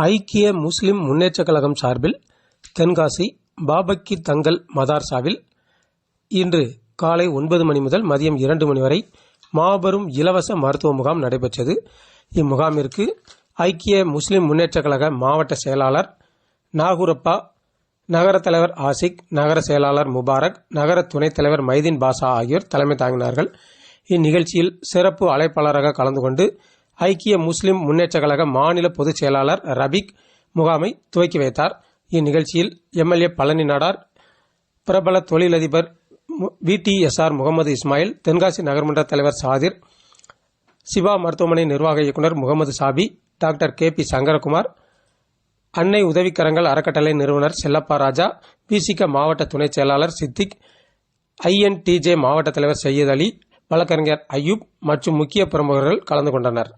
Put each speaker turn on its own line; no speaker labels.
ஐக்கிய முஸ்லிம் முன்னேற்றக் கழகம் சார்பில் தென்காசி பாபக்கி தங்கல் மதார்சாவில் இன்று காலை ஒன்பது மணி முதல் மதியம் இரண்டு மணி வரை மாபெரும் இலவச மருத்துவ முகாம் நடைபெற்றது. இம்முகாமிற்கு ஐக்கிய முஸ்லிம் முன்னேற்றக் கழக மாவட்ட செயலாளர் நாகூரப்பா நகர தலைவர் ஆசிக் நகர செயலாளர் முபாரக் நகர துணைத் தலைவர் மைதீன் பாஷா ஆகியோர் தலைமை தாங்கினார்கள். இந்நிகழ்ச்சியில் சிறப்பு அழைப்பாளராக கலந்து கொண்டு ஐக்கிய முஸ்லிம் முன்னேற்றக் கழக மாநில பொதுச் செயலாளர் ரபிக் முகாமை துவக்கி வைத்தார். இந்நிகழ்ச்சியில் எம்எல்ஏ பழனி நாடார் பிரபல தொழிலதிபர் விடிஎஸ்ஆர் முகமது இஸ்மாயில் தென்காசி நகர்மன்ற தலைவர் சாதிர் சிவா மருத்துவமனை நிர்வாக இயக்குநர் முகமது சாபி டாக்டர் கே பி சங்கரகுமார் அன்னை உதவிக்கரங்கள் அறக்கட்டளை நிறுவனர் செல்லப்பா ராஜா பிசிக மாவட்ட துணைச் செயலாளர் சித்திக் ஐஎன்டிஜே மாவட்ட தலைவர் சையத் அலி வழக்கறிஞர் அய்யூப் மற்றும் முக்கிய பிரமுகர்கள் கலந்து கொண்டனர்.